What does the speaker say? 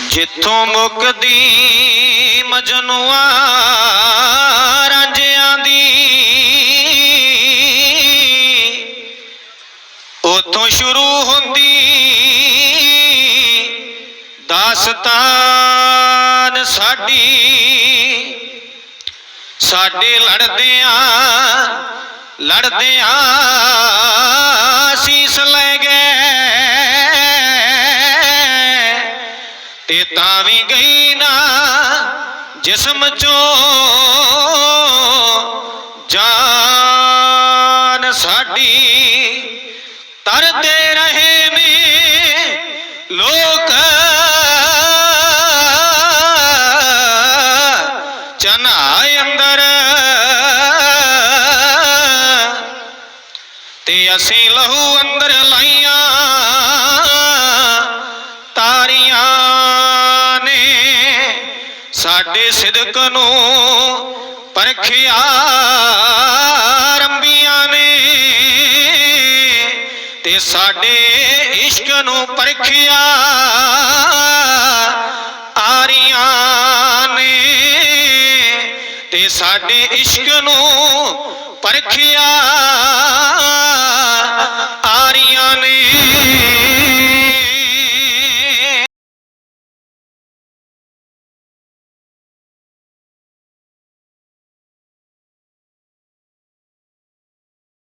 ਜਿੱਥੋਂ ਮੁਕਦੀ ਮਜਨੂਆ ਰਾਂਝਿਆਂ ਦੀ ਉਥੋਂ ਸ਼ੁਰੂ ਹੁੰਦੀ ਦਾਸਤਾਨ ਸਾਡੀ। ਸਾਡੇ ਲੜਦਿਆਂ ਲੜਦਿਆਂ ਤੇ ਤਾਂ ਵੀ ਗਈ ਨਾ ਜਿਸਮ ਚੋਂ ਜਾਨ ਸਾਡੀ ਤਰਦੇ ਰਹੇ ਨੇ ਲੋਕ। ਚਨਾਏ ਅੰਦਰ। ਤੇ ਅਸੀਂ ਲਹੂ ਅੰਦਰ ਲਾਈਆਂ। ਸਾਡੇ ਸਿਦਕ ਨੂੰ ਪਰਖਿਆ ਰੰਬੀਆਂ ਨੇ ਤੇ ਸਾਡੇ ਇਸ਼ਕ ਨੂੰ ਪਰਖਿਆ ਆਰੀਆਂ ਨੇ ਤੇ ਸਾਡੇ ਇਸ਼ਕ ਨੂੰ ਪਰਖਿਆ